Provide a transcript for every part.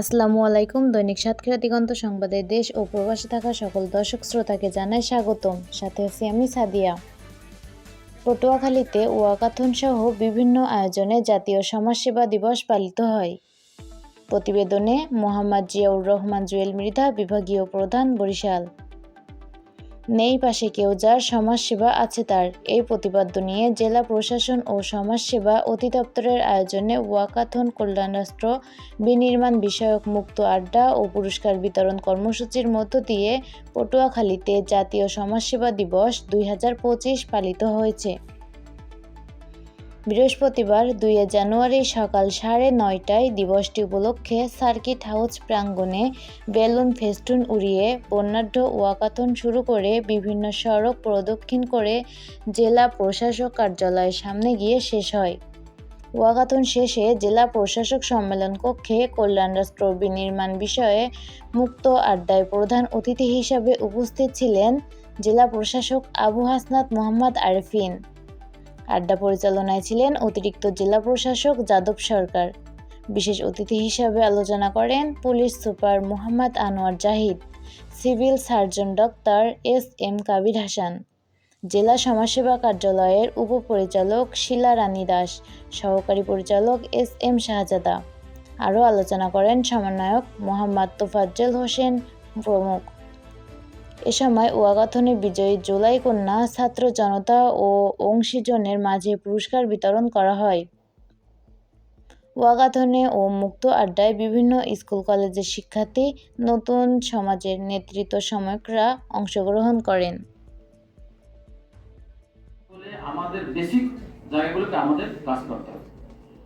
আসসালামু আলাইকুম। দৈনিক সাতক্ষীরা দিগন্ত সংবাদে দেশ ও প্রবাসে থাকা সকল দর্শক শ্রোতাকে জানাই স্বাগতম। সাথে আছি আমি সাদিয়া। পটুয়াখালীতে ওয়াকাথন সহ বিভিন্ন আয়োজনে জাতীয় সমাজসেবা দিবস পালিত হয়। প্রতিবেদনে মোহাম্মদ জিয়াউর রহমান জুয়েল মৃধা, বিভাগীয় প্রধান বরিশাল। নেই পাশে কেউ যার সমাজসেবা আছে তার। এই প্রতিপাদ্য নিয়ে জেলা প্রশাসন ও সমাজসেবা অধিদপ্তরের আয়োজনে ওয়াকাথন কল্যাণরাষ্ট্র বিনির্মাণ বিষয়ক মুক্ত আড্ডা ও পুরস্কার বিতরণ কর্মসূচির মধ্য দিয়ে পটুয়াখালীতে জাতীয় সমাজসেবা দিবস দুই হাজার পঁচিশ পালিত হয়েছে। বৃহস্পতিবার দুই জানুয়ারি সকাল সাড়ে নয়টায় দিবসটি উপলক্ষে সার্কিট হাউস প্রাঙ্গণে বেলুন ফেস্টুন উড়িয়ে বর্ণাঢ্য ওয়াকাথন শুরু করে বিভিন্ন সড়ক প্রদক্ষিণ করে জেলা প্রশাসক কার্যালয়ের সামনে গিয়ে শেষ হয়। ওয়াকাথন শেষে জেলা প্রশাসক সম্মেলন কক্ষে কল্যাণ রাষ্ট্র বিনির্মাণ বিষয়ে মুক্ত আড্ডায় প্রধান অতিথি হিসাবে উপস্থিত ছিলেন জেলা প্রশাসক আবু হাসনাত মোহাম্মদ আরেফিন। আড্ডা পরিচালনায় ছিলেন অতিরিক্ত জেলা প্রশাসক যাদব সরকার। বিশেষ অতিথি হিসাবে আলোচনা করেন police super Mohammad Anwar Zahid, civil surgeon doctor S M Kabir Hasan, জেলা সমাজসেবা কার্যালয়ের উপপরিচালক শিলা রানী দাস, সহকারী পরিচালক এস এম শাহজাদা। আরও আলোচনা করেন সমন্বয়ক মোহাম্মদ তোফাজ্জল হোসেন প্রমুখ। এ সময় ওয়াগাথনে বিজয়ী জুলাই কন্যা ছাত্র জনতা ও অংশীজনের মাঝে পুরস্কার বিতরণ করা হয়। ওয়াগাথনে ও মুক্ত আড্ডায় বিভিন্ন স্কুল কলেজের শিক্ষার্থী নতুন সমাজের নেতৃত্ব সমকরা অংশগ্রহণ করেন। আমাদের বেসিক জায়গাগুলোতে আমাদের কাজ করতে হবে।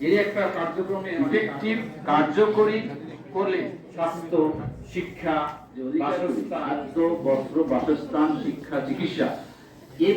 এর একটা কার্যক্রমে ইফেক্টিভ কার্যকরী করলে স্বাস্থ্য শিক্ষা বাসস্থান বস্ত্র বাসস্থান শিক্ষা চিকিৎসা এই